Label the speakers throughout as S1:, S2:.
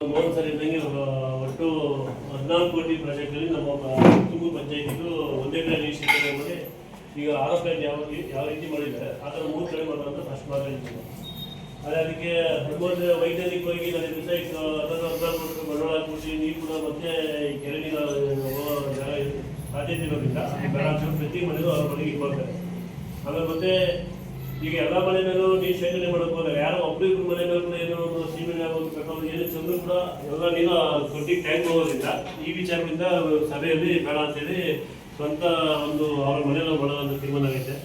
S1: ಮೋಹನ್ ಸರಿ ಇದ್ದಂಗೆ ಒಟ್ಟು ಹದಿನಾಲ್ಕು ಕೋಟಿ ಪ್ರಾಜೆಕ್ಟಲ್ಲಿ ನಮ್ಮ ತುಮಕೂರು ಪಂಚಾಯತಿಗೂ ಒಂದೇ ಕಡೆ ರಿಜಿಸ್ಟ್ರೇಷನ್ ಮಾಡಿ ಈಗ ಆರೋಪ ಯಾವ ರೀ- ಯಾವ ರೀತಿ ಮಾಡಿದ್ದಾರೆ, ಆ ಥರ ಮೂರು ಕಡೆ ಮಾಡೋದಂತ ಫಸ್ಟ್ ಮಾತಾಡಿದ್ದೀನಿ ಆದರೆ ಅದಕ್ಕೆ ಹದಿಮೂರು ವೈಜ್ಞಾನಿಕವಾಗಿ ನನಗೆ ಈಗ ಅದನ್ನು ಹದಿನಾಲ್ಕು ಬಂಡವಾಳ ಹಾಕ್ಬಿಟ್ಟು ನೀರು ಕೂಡ ಮತ್ತೆ ಹೋಗೋ ಜಾಗ ಸಾಧ್ಯತೆ ಹೇಳಿ ಪ್ರತಿ ಮನೆಗೂ ಅವ್ರ ಮನೆಗೆ ಇದು ಆಮೇಲೆ ಮತ್ತೆ ಈಗ ಎಲ್ಲ ಮನೆ ಮೇಲೂ ನೀರು ಶೇಖರಣೆ ಮಾಡೋಕ್ಕೆ ಹೋದಾಗ ಯಾರೋ ಒಬ್ರು ಇಬ್ರು ಮನೆ ಮೇಲೆ ಕೂಡ ಏನೋ ಒಂದು ಆಗೋದು ಪೆಟ್ರೋಲ್ ಏನು ಚಂದ್ರು ಕೂಡ ಎಲ್ಲ ನೀರು ತೊಟ್ಟಿ ಟ್ಯಾಂಕ್ ಹೋಗೋದ್ರಿಂದ ಈ ವಿಚಾರದಿಂದ ಸಭೆಯಲ್ಲಿ ಬೇಡ ಅಂತೇಳಿ ಸ್ವಂತ ಒಂದು ಅವ್ರ ಮನೆಯಲ್ಲಿ ಅಂತ ತೀರ್ಮಾನ ಆಗೈತೆ.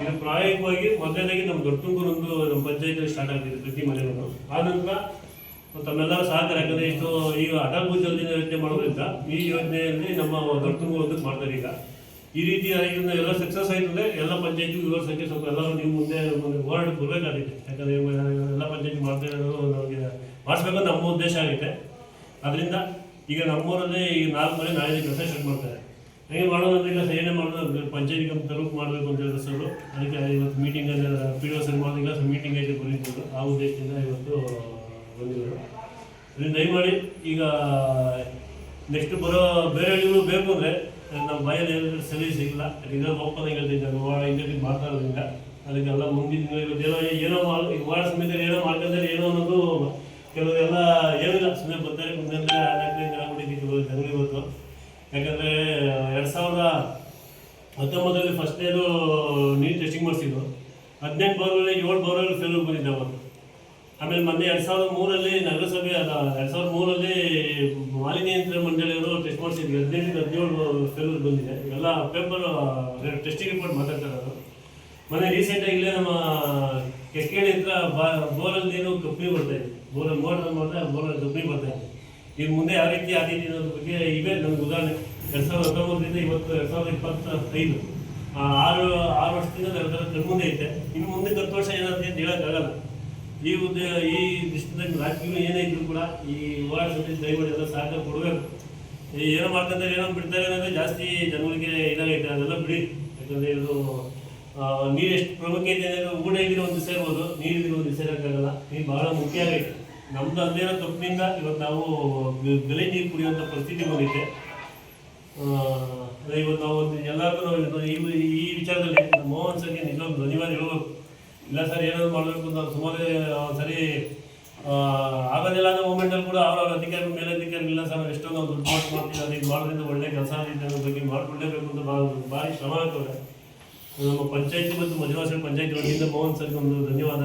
S1: ಇದು ಪ್ರಾಯೋಗಿಕವಾಗಿ ಮೊದಲನೇದಾಗಿ ನಮ್ಮ ದೊಡ್ಡತುಂಗೂರು ಒಂದು ನಮ್ಮ ಪಂಚಾಯತ್ ಸ್ಟಾರ್ಟ್ ಆಗ್ತಿದೆ ಪ್ರತಿ ಮನೆಗೂ ಆ ನಂತರ ತಮ್ಮೆಲ್ಲರ ಸಹಕಾರ ಯಾಕಂದರೆ ಇಷ್ಟು ಈಗ ಅಟಲ್ ಭೂಜಲ್ ಯೋಜನೆ ಮಾಡೋದ್ರಿಂದ ಈ ಯೋಜನೆಯಲ್ಲಿ ನಮ್ಮ ಒಂದಕ್ಕೆ ಮಾಡ್ತಾರೆ ಈಗ. ಈ ರೀತಿ ಇದನ್ನ ಎಲ್ಲ ಸಕ್ಸಸ್ ಆಯ್ತು ಎಲ್ಲ ಪಂಚಾಯತಿ ಸಂಖ್ಯೆ ಸ್ವಲ್ಪ ಎಲ್ಲರೂ ನೀವು ಮುಂದೆ ವರ್ಡ್ ಹೋರಾಟಕ್ಕೆ ಯಾಕಂದರೆ ಎಲ್ಲ ಪಂಚಾಯತಿ ಮಾಡ್ತಾ ಇರೋದು ಮಾಡಿಸ್ಬೇಕಂತ ನಮ್ಮ ಉದ್ದೇಶ ಆಗುತ್ತೆ. ಅದರಿಂದ ಈಗ ನಮ್ಮೂರಲ್ಲಿ ಈಗ ನಾಲ್ಕು ಮನೆ ನಾಳೆ ಕೆಲಸ ಸ್ಟಾರ್ಟ್ ಮಾಡ್ತಾರೆ. ಹೇಗೆ ಮಾಡೋದಂದ್ರೆ ಈಗ ಏನೇ ಮಾಡೋದು ಪಂಚಾಯತಿ ಕಂಪ್ ತಲುಪು ಮಾಡಬೇಕು ಅಂತ ಹೇಳಿದ್ರು ಸರ್ ಅದಕ್ಕೆ ಇವತ್ತು ಮೀಟಿಂಗ್ ಪಿ ಡಿ ಸರ್ ಮಾಡೋದಿಲ್ಲ ಈಗ ಮೀಟಿಂಗ್ ಐತೆ ಬರೀಬೋದು ಆ ಉದ್ದೇಶದಿಂದ ಇವತ್ತು ಬಂದಿರೋದು. ಅದರಿಂದ ದಯಮಾಡಿ ಈಗ ನೆಕ್ಸ್ಟ್ ಬರೋ ಬೇರೆ ಹಳ್ಳಿಗಳು ಬೇಕು ಅಂದರೆ ನಮ್ಮ ಬಾಯಲ್ಲಿ ಏನಾದರೂ ಸರಿ ಸಿಗಲ್ಲ ಈಗ ಓಪನ್ ಆಗಿ ಹೇಳ್ತಿದ್ದೆ ಇಂಜಿನಿಯರಿಂಗ್ ಮಾಡ್ತಾ ಇರೋದ್ರಿಂದ ಅದಕ್ಕೆಲ್ಲ ಮುಂದಿನ ಏನೋ ಏನೋ ಈಗ ವಾರ ಸಮಯದಲ್ಲಿ ಕೆಲವರೆಲ್ಲ ಏನಿಲ್ಲ ಸುಮ್ಮನೆ ಬರ್ತಾರೆ ಮುಂದೆ ಆಗ್ಬಿಟ್ಟಿದ್ದು ಕೆಲವು ಜನಗಳು ಇವತ್ತು ಯಾಕಂದರೆ, ಎರಡು ಸಾವಿರದ ಹತ್ತೊಂಬತ್ತರಲ್ಲಿ ಫಸ್ಟ್ನೇದು ನೀರು ಟೆಸ್ಟಿಂಗ್ ಮಾಡಿಸಿದ್ರು. ಹದಿನೆಂಟು ಬೋರ್ಗಳಲ್ಲಿ ಏಳು ಬೋರ್ವೆಲ್ ಫೇಲ್ ಬಂದಿದ್ದೆ ಅವತ್ತು ಆಮೇಲೆ ಮೊನ್ನೆ ಎರಡು ಸಾವಿರದ ಮೂರಲ್ಲಿ ನಗರಸಭೆ ಅದ ಎರಡು ಸಾವಿರದ ಮೂರಲ್ಲಿ ಮಾಲಿನ್ಯ ಮಂಡಳಿಯವರು ಟೆಸ್ಟ್ ಮಾಡಿಸಿದ್ರು. ಹದಿನೈದರಿಂದ ಹದಿನೇಳು ಫೇಲ್ ಬಂದಿದೆ. ಇವೆಲ್ಲ ಪೇಪರ್ ಟೆಸ್ಟಿಂಗ್ ರಿಪೋರ್ಟ್ ಮಾತಾಡ್ತಾರೆ ಅದು ಮೊನ್ನೆ ರೀಸೆಂಟಾಗಿ ಇಲ್ಲೇ ನಮ್ಮ ಹತ್ರ ಬಾ ಬೋರಲ್ಲಿ ನೀರು ಕಪ್ಪಿ ಬರ್ತಾ ಇದೆ. ಬೋರಲ್ಲಿ ಮೋಟರ್ ಮಾಡಿದ್ರೆ ಬೋರಲ್ಲಿ ಕಪ್ಪಿ ಬರ್ತಾ ಇದೆ. ಈಗ ಮುಂದೆ ಯಾವ ರೀತಿ ಆಗಿದೆ ಅನ್ನೋದ್ರ ಬಗ್ಗೆ ಇವೆ ನನಗೆ ಉದಾಹರಣೆ ಎರಡು ಸಾವಿರದ ಹತ್ತೊಂಬತ್ತರಿಂದ ಇವತ್ತು ಎರಡ್ ಸಾವಿರದ ಇಪ್ಪತ್ತೈದು. ಆರು ಆರು ವರ್ಷದಿಂದ ನನ್ನ ಕಣ್ಮುಂದೆ ಐತೆ. ಇನ್ನು ಮುಂದೆ ಹತ್ತು ವರ್ಷ ಏನಾಗುತ್ತೆ ಅಂತ ಹೇಳೋಕ್ಕಾಗಲ್ಲ. ಈ ಉದ್ಯ ಈ ದೃಷ್ಟಿಯಲ್ಲಿ ರಾಜಕೀಯ ಏನೇ ಇದ್ರು ಕೂಡ ಈ ಹೋರಾಟದಲ್ಲಿ ದಯಮಾಡಿ ಎಲ್ಲ ಸಹಕಾರ ಕೊಡಬೇಕು. ಏನೋ ಮಾಡ್ತಾರೆ ಏನೋ ಬಿಡ್ತಾರೆ ಅನ್ನೋದು ಜಾಸ್ತಿ ಜನಗಳಿಗೆ ಇದಾಗೈತೆ. ಅದೆಲ್ಲ ಬಿಡಿ. ಯಾಕಂದರೆ ಇದು ನೀರು ಎಷ್ಟು ಪ್ರಾಮುಖ್ಯತೆ ಅಂದ್ರೆ ಊಟ ಇದ್ರೆ ಒಂದು ಸೇರ್ಬೋದು ಇರ್ಬೋದು ನೀರು ಇದ್ರೆ ಒಂದು ಸೇರೋಕ್ಕಾಗಲ್ಲ. ನೀರು ಬಹಳ ಮುಖ್ಯ ಆಗೈತೆ ನಮ್ದು ಅದೇನೋ ತಪ್ಪಿನಿಂದ ಇವತ್ತು ನಾವು ಬೆಲೆ ನೀರು ಕುಡಿಯುವಂಥ ಪರಿಸ್ಥಿತಿ ಬಂದಿದೆ ಇವತ್ತು ನಾವು ಒಂದು ಎಲ್ಲರಿಗೂ ಈ ಈ ವಿಚಾರದಲ್ಲಿ ಮೋಹನ್ ಸರ್ಗೆ ಇನ್ನೊಂದು ಧನ್ಯವಾದ ಹೇಳ್ಬೇಕು. ಇಲ್ಲ ಸರ್, ಏನಾದ್ರು ಮಾಡಬೇಕು ಅಂತ ಸುಮಾರು ಸರಿ ಆಗೋದಿಲ್ಲ ಅನ್ನೋ ಮೂಮೆಂಟಲ್ಲಿ ಕೂಡ ಅವ್ರ ಅಧಿಕಾರಿ ಮೇಲಧಿಕಾರಿ ಇಲ್ಲ ಸರ್, ಎಷ್ಟೊಂದು ದುಡ್ಡು ಮಾಡ್ತೀವಿ ಅದಕ್ಕೆ ಮಾಡೋದ್ರಿಂದ ಒಳ್ಳೆ ಕೆಲಸ ಅನ್ನೋ ಬಗ್ಗೆ ಮಾಡ್ಕೊಳ್ಳೇಬೇಕು ಅಂತ ಭಾಳ, ಭಾರಿ ಶ್ರಮ ಹಾಕವ್ರೆ ನಮ್ಮ ಪಂಚಾಯತಿ ಮತ್ತು ಮಧುವಾಸಿ ಪಂಚಾಯತಿ ವತಿಯಿಂದ ಮೋಹನ್ ಸರ್ಗೆ ಒಂದು ಧನ್ಯವಾದ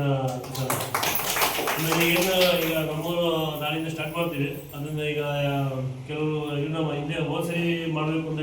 S1: ಆಮೇಲೆ ಏನು, ಈಗ ನಮ್ಮೂರು ನಾಳಿಂದ ಸ್ಟಾರ್ಟ್ ಮಾಡ್ತೀವಿ. ಅದನ್ನು ಈಗ ಕೆಲವು ಇನ್ನು ನಮ್ಮ ಹಿಂದೆ ಹೋದ ಮಾಡಬೇಕು ಅಂತ